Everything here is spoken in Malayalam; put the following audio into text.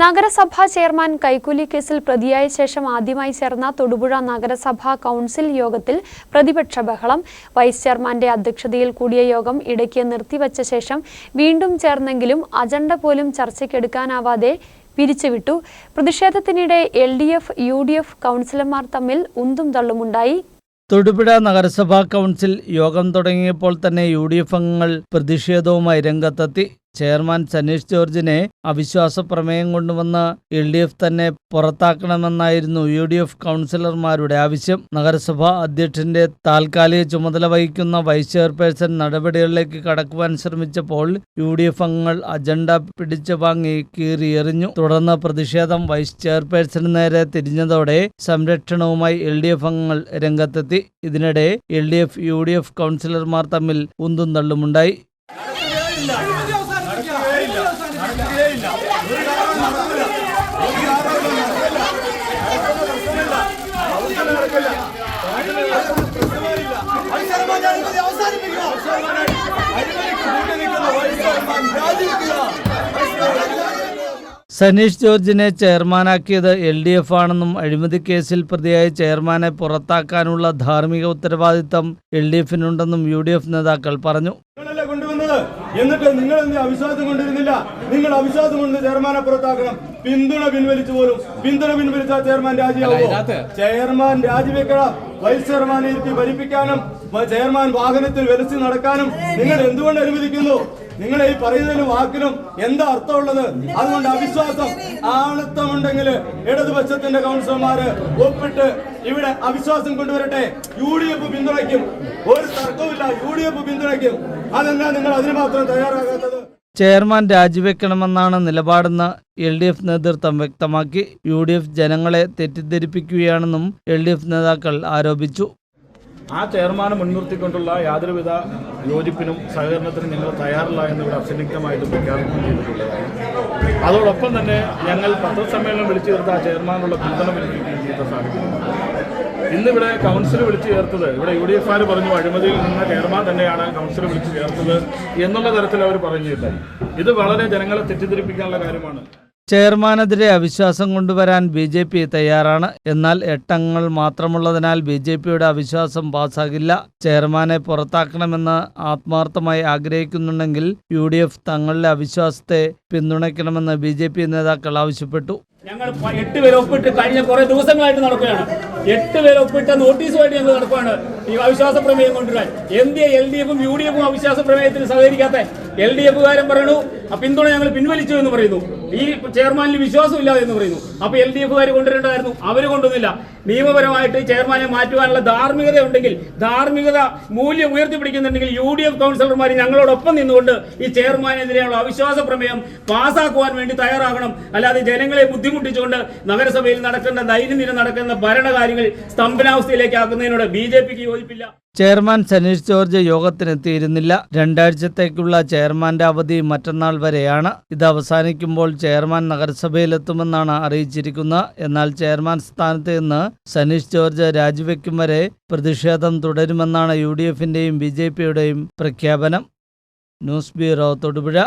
നഗരസഭാ ചെയർമാൻ കൈക്കൂലി കേസിൽ പ്രതിയായ ശേഷം ആദ്യമായി ചേർന്ന തൊടുപുഴ നഗരസഭാ കൗൺസിൽ യോഗത്തിൽ പ്രതിപക്ഷ ബഹളം. വൈസ് ചെയർമാന്റെ അധ്യക്ഷതയിൽ കൂടിയ യോഗം ഇടയ്ക്ക് നിർത്തിവച്ച ശേഷം വീണ്ടും ചേർന്നെങ്കിലും അജണ്ട പോലും ചർച്ചയ്ക്കെടുക്കാനാവാതെ പിരിച്ചുവിട്ടു. പ്രതിഷേധത്തിനിടെ L D F U D F കൗൺസിലർമാർ തമ്മിൽ ഉന്തും തള്ളുമുണ്ടായി. തൊടുപുഴ നഗരസഭാ കൗൺസിൽ യോഗം തുടങ്ങിയപ്പോൾ തന്നെ യു ഡി എഫ് അംഗങ്ങൾ പ്രതിഷേധവുമായി രംഗത്തെത്തി. ചെയർമാൻ സനീഷ് ജോർജിനെ അവിശ്വാസ പ്രമേയം കൊണ്ടുവന്ന് എൽ ഡി എഫ് തന്നെ പുറത്താക്കണമെന്നായിരുന്നു യു ഡി എഫ് കൗൺസിലർമാരുടെ ആവശ്യം. നഗരസഭാ അധ്യക്ഷന്റെ താൽക്കാലിക ചുമതല വഹിക്കുന്ന വൈസ് ചെയർപേഴ്സൺ നടപടികളിലേക്ക് കടക്കുവാൻ ശ്രമിച്ചപ്പോൾ യു ഡി എഫ് അംഗങ്ങൾ അജണ്ട പിടിച്ചു വാങ്ങി കീറിയെറിഞ്ഞു തുടർന്ന് പ്രതിഷേധം വൈസ് ചെയർപേഴ്സന് നേരെ തിരിഞ്ഞതോടെ സംരക്ഷണവുമായി എൽ ഡി എഫ് അംഗങ്ങൾ രംഗത്തെത്തി. ഇതിനിടെ L D F U D F കൗൺസിലർമാർ തമ്മിൽ ഉന്തും തള്ളുമുണ്ടായി. സനീഷ് ജോർജിനെ ചെയർമാനാക്കിയത് എൽ ഡി എഫ് ആണെന്നും അഴിമതി കേസിൽ പ്രതിയായ ചെയർമാനെ പുറത്താക്കാനുള്ള ധാർമ്മിക ഉത്തരവാദിത്തം എൽ ഡി എഫിനുണ്ടെന്നും യു ഡി എഫ് നേതാക്കൾ പറഞ്ഞു. എന്നിട്ട് നിങ്ങൾ എന്ത് അവിശ്വാസം കൊണ്ടിരുന്നില്ല? നിങ്ങൾ അവിശ്വാസം കൊണ്ട് ചെയർമാനെ പുറത്താക്കണം. പിന്തുണ പിൻവലിച്ചു പോലും. പിന്തുണ പിൻവലിച്ച ചെയർമാൻ രാജിയാവോ ചെയർമാൻ രാജിവെക്കണം വൈസ് ചെയർമാനെ ഇരുത്തി ഭരിപ്പിക്കാനും ചെയർമാൻ വാഹനത്തിൽ വലിച്ച് നടക്കാനും നിങ്ങൾ എന്തുകൊണ്ട് അനുവദിക്കുന്നു? നിങ്ങൾ ഈ പറയുന്നതിന് വാക്കിനും എന്താ അർത്ഥമുള്ളത്? അതുകൊണ്ട് അവിശ്വാസം ആണത്വമുണ്ടെങ്കിൽ ഇടതുപക്ഷത്തിന്റെ കൗൺസിലർമാര് ഒപ്പിട്ട് ഇവിടെ അവിശ്വാസം കൊണ്ടുവരട്ടെ. യു ഡി എഫ് പിന്തുണയ്ക്കും. ഒരു തർക്കവുമില്ല. യു ഡി എഫ് പിന്തുണയ്ക്കും. അതെന്താ നിങ്ങൾ അതിന് മാത്രം തയ്യാറാകാത്തത് ചെയർമാൻ രാജിവെക്കണമെന്നാണ് നിലപാടെന്ന് എൽ ഡി എഫ് നേതൃത്വം വ്യക്തമാക്കി. യു ഡി എഫ് ജനങ്ങളെ തെറ്റിദ്ധരിപ്പിക്കുകയാണെന്നും എൽ ഡി എഫ് നേതാക്കൾ ആരോപിച്ചു. ആ ചെയർമാനെ മുൻനിർത്തിക്കൊണ്ടുള്ള യാതൊരുവിധ യോജിപ്പിനും സഹകരണത്തിനും ഞങ്ങൾ തയ്യാറില്ല എന്നിവിടെ അസന്നിഗ്ധമായിട്ട് പ്രഖ്യാപനം ചെയ്തിട്ടുള്ളതാണ്. അതോടൊപ്പം തന്നെ ഞങ്ങൾ പത്രസമ്മേളനം വിളിച്ചു ചേർത്ത് ആ ചെയർമാനുള്ള പിന്തുണ പിൻവലിക്കുകയും ചെയ്ത സാഹചര്യമാണ് ഇന്നിവിടെ കൗൺസിൽ വിളിച്ചു ചേർത്തത് ഇവിടെ യു ഡി എഫ് ആർ പറഞ്ഞു അഴിമതിയിൽ നിന്ന് ചെയർമാൻ തന്നെയാണ് കൗൺസിൽ വിളിച്ചു ചേർത്തത് എന്നുള്ള തരത്തിൽ അവർ പറഞ്ഞിട്ട് ഇത് വളരെ ജനങ്ങളെ തെറ്റിദ്ധരിപ്പിക്കാനുള്ള കാര്യമാണ്. ചെയർമാനെതിരെ അവിശ്വാസം കൊണ്ടുവരാൻ ബി ജെ പി തയ്യാറാണ്. എന്നാൽ എട്ടംഗങ്ങൾ മാത്രമുള്ളതിനാൽ ബി ജെ പിയുടെ അവിശ്വാസം പാസ്സാകില്ല ചെയർമാനെ പുറത്താക്കണമെന്ന് ആത്മാർത്ഥമായി ആഗ്രഹിക്കുന്നുണ്ടെങ്കിൽ യു ഡി എഫ് തങ്ങളുടെ അവിശ്വാസത്തെ പിന്തുണയ്ക്കണമെന്ന് ബി ജെ പി നേതാക്കൾ ആവശ്യപ്പെട്ടു. ഞങ്ങൾ എട്ട് പേര് ഒപ്പിട്ട് കഴിഞ്ഞ കുറേ ദിവസങ്ങളായിട്ട് നടക്കുകയാണ്. എട്ട് പേരെ ഒപ്പിട്ട നോട്ടീസുമായിട്ട് ഞങ്ങൾ നടപ്പാണ്. ഈ അവിശ്വാസ പ്രമേയം കൊണ്ടുവരാൻ. എന്തിയെ എൽ ഡി എഫും യു ഡി എഫും അവിശ്വാസ പ്രമേയത്തിന് സഹകരിക്കാത്ത എൽ ഡി എഫുകാരൻ ആ പിന്തുണ ഞങ്ങൾ പിൻവലിച്ചു എന്ന് പറയുന്നു. ഈ ചെയർമാനിൽ വിശ്വാസമില്ല എന്ന് പറയുന്നു. അപ്പൊ എൽ ഡി എഫുകാർ കൊണ്ടുവരേണ്ടതായിരുന്നു. അവർ കൊണ്ടുവന്നില്ല. നിയമപരമായിട്ട് ചെയർമാനെ മാറ്റുവാനുള്ള ധാർമ്മികത ഉണ്ടെങ്കിൽ ധാർമ്മികത മൂല്യം ഉയർത്തിപ്പിടിക്കുന്നുണ്ടെങ്കിൽ യു ഡി എഫ് കൗൺസിലർമാർ ഞങ്ങളോടൊപ്പം നിന്നുകൊണ്ട് ഈ ചെയർമാനെതിരെയുള്ള അവിശ്വാസ പ്രമേയം പാസ്സാക്കുവാൻ വേണ്ടി തയ്യാറാകണം. അല്ലാതെ ജനങ്ങളെ ബുദ്ധിമുട്ടിച്ചുകൊണ്ട് നഗരസഭയിൽ നടക്കേണ്ട ദൈനംദിനം നടക്കുന്ന ഭരണകാര്യങ്ങൾ സ്തംഭനാവസ്ഥയിലേക്കാക്കുന്നതിനോട് ബി ജെ പിക്ക് യോജിപ്പില്ല. ചെയർമാൻ സനീഷ് ജോർജ് യോഗത്തിനെത്തിയിരുന്നില്ല. രണ്ടാഴ്ചത്തേക്കുള്ള ചെയർമാന്റെ അവധി മറ്റന്നാൾ വരെയാണ്. ഇത് അവസാനിക്കുമ്പോൾ ചെയർമാൻ നഗരസഭയിലെത്തുമെന്നാണ് അറിയിച്ചിരിക്കുന്നത്. എന്നാൽ ചെയർമാൻ സ്ഥാനത്ത് നിന്ന് സനീഷ് ജോർജ് രാജിവെക്കും വരെ പ്രതിഷേധം തുടരുമെന്നാണ് യു ഡി എഫിന്റെയും ബി ജെ പിയുടെയും പ്രഖ്യാപനം. News bureau Thodupuzha.